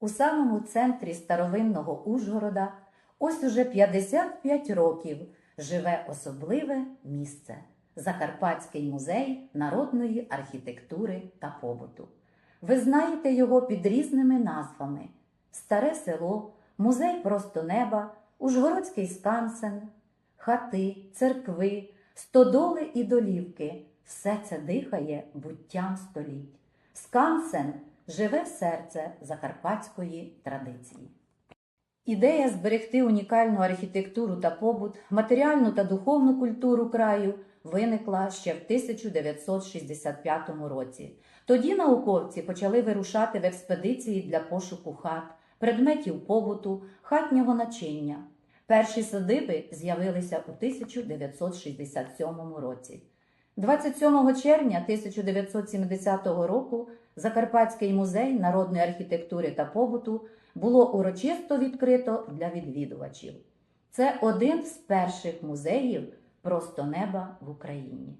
У самому центрі старовинного Ужгорода ось уже 55 років живе особливе місце Закарпатський музей народної архітектури та побуту. Ви знаєте його під різними назвами: Старе село, Музей просто неба, Ужгородський скансен, хати, церкви, стодоли і долівки. Все це дихає буттям століть. Скансен живе серце закарпатської традиції. Ідея зберегти унікальну архітектуру та побут, матеріальну та духовну культуру краю виникла ще в 1965 році. Тоді науковці почали вирушати в експедиції для пошуку хат, предметів побуту, хатнього начиння. Перші садиби з'явилися у 1967 році. 27 червня 1970 року Закарпатський музей народної архітектури та побуту було урочисто відкрито для відвідувачів. Це один з перших музеїв просто неба в Україні.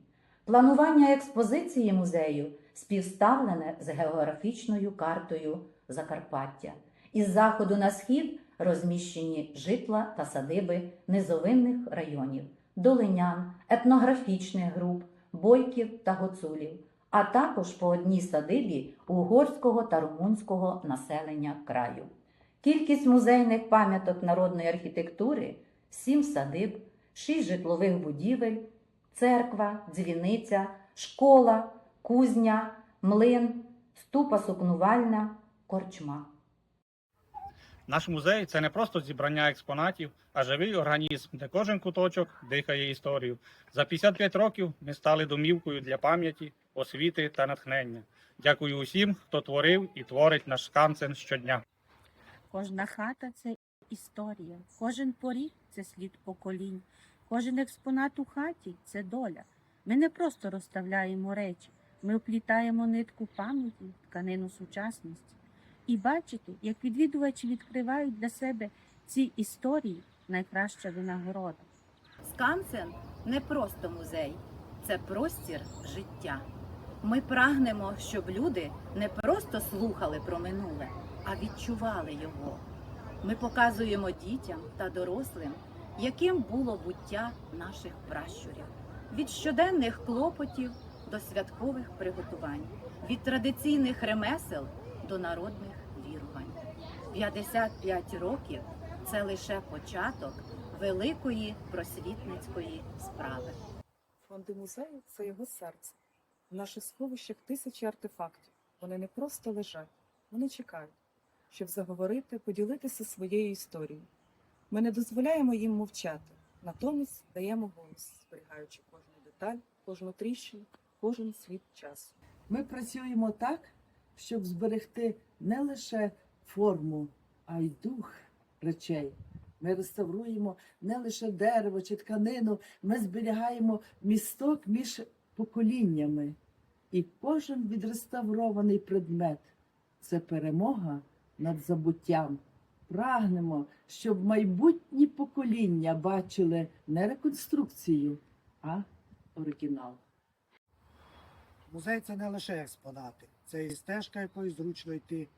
Планування експозиції музею співставлене з географічною картою Закарпаття. Із заходу на схід розміщені житла та садиби низовинних районів, долинян, етнографічних груп, бойків та гоцулів, а також по одній садибі угорського та румунського населення краю. Кількість музейних пам'яток народної архітектури сім садиб, шість житлових будівель, церква, дзвіниця, школа, кузня, млин, ступа сукнувальна, корчма. Наш музей це не просто зібрання експонатів, а живий організм, де кожен куточок дихає історію. За 55 років ми стали домівкою для пам'яті, освіти та натхнення. Дякую усім, хто творив і творить наш канцен щодня. Кожна хата це історія, кожен поріг це слід поколінь, кожен експонат у хаті це доля. Ми не просто розставляємо речі, ми вплітаємо нитку пам'яті, тканину сучасності. І бачите, як відвідувачі відкривають для себе ці історії найкраща винагорода. Скансен не просто музей, це простір життя. Ми прагнемо, щоб люди не просто слухали про минуле, а відчували його. Ми показуємо дітям та дорослим, яким було буття наших пращурів, від щоденних клопотів до святкових приготувань, від традиційних ремесел до народних вірувань. 55 років це лише початок великої просвітницької справи. Фонди музею це його серце. В наших сховищах тисячі артефактів. Вони не просто лежать, вони чекають, щоб заговорити, поділитися своєю історією. Ми не дозволяємо їм мовчати, натомість даємо голос, зберігаючи кожну деталь, кожну тріщину, кожен світ часу. Ми працюємо так, щоб зберегти не лише форму, а й дух речей. Ми реставруємо не лише дерево чи тканину, ми зберігаємо місток між поколіннями. І кожен відреставрований предмет це перемога над забуттям. Прагнемо, щоб майбутні покоління бачили не реконструкцію, а оригінал. Музей це не лише експонати, це і стежка, якою зручно йти,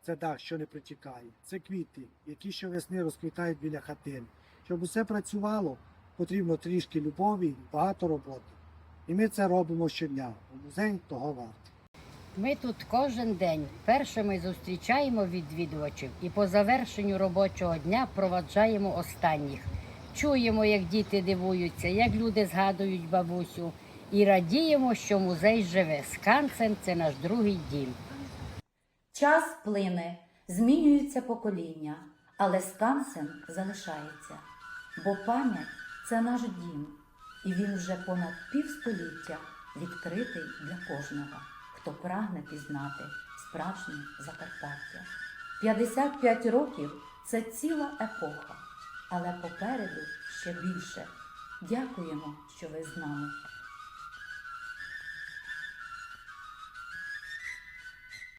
це дах, що не притікає, це квіти, які щовесни розквітають біля хатин. Щоб усе працювало, потрібно трішки любові багато роботи. І ми це робимо щодня. У музей того варто. Ми тут кожен день першими зустрічаємо відвідувачів і по завершенню робочого дня проваджаємо останніх. Чуємо, як діти дивуються, як люди згадують бабусю, і радіємо, що музей живе. Скансен це наш другий дім. Час плине, змінюються покоління, але скансен залишається, бо пам'ять це наш дім, і він вже понад півстоліття відкритий для кожного, хто прагне пізнати справжнє Закарпаття. 55 років це ціла епоха, але попереду ще більше. Дякуємо, що ви з нами.